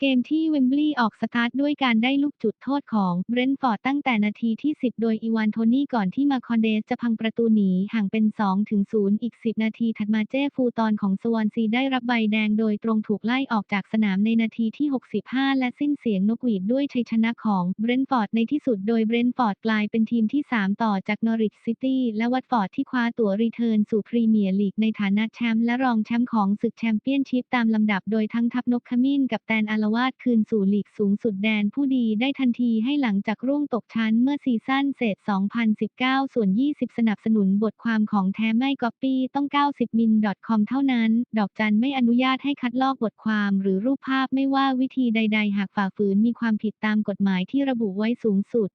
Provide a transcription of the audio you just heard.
เกมที่เวมบลีย์ออกสตาร์ทด้วยการได้ลูกจุดโทษของเบรนท์ฟอร์ดตั้งแต่นาทีที่ 10 โดยอีวานโทนี่ก่อนที่มาคอนเดสจะพังประตูหนีห่างเป็น 2 ถึง 0 อีก 10 นาทีถัดมาเจ้ฟูตอนของสวอนซีได้รับใบแดงโดยตรงถูกไล่ออกจากสนามในนาทีที่ 65 และสิ้นเสียงนกหวีดด้วยชัยชนะของเบรนท์ฟอร์ดในที่สุดโดยเบรนท์ฟอร์ดกลายเป็นทีมที่ 3 ต่อจากนอริ c ซิตี้และวัตฟอร์ดที่คว้าตั๋วรีเทิร์นสู่พรีเมียร์ลีกในฐานะแชมป์และรองแชมป์ของศึกแชมเปี้ยนชิพตามลำดับโดยทั้งทัพนกขมิ้นกับแตนอารวาสคืนสู่ลีกสูงสุดแดนผู้ดีได้ทันทีให้หลังจากร่วงตกชั้นเมื่อซีซั่นเศษ 2019 ส่วน 20 สนับสนุนบทความของแท้ไม่ก๊อปปี้ต้อง 90 มิน .com เท่านั้น ดอกจันไม่อนุญาตให้คัดลอกบทความหรือรูปภาพไม่ว่าวิธีใด ๆ หากฝ่าฝืนมีความผิดตามกฎหมายที่ระบุไว้สูงสุด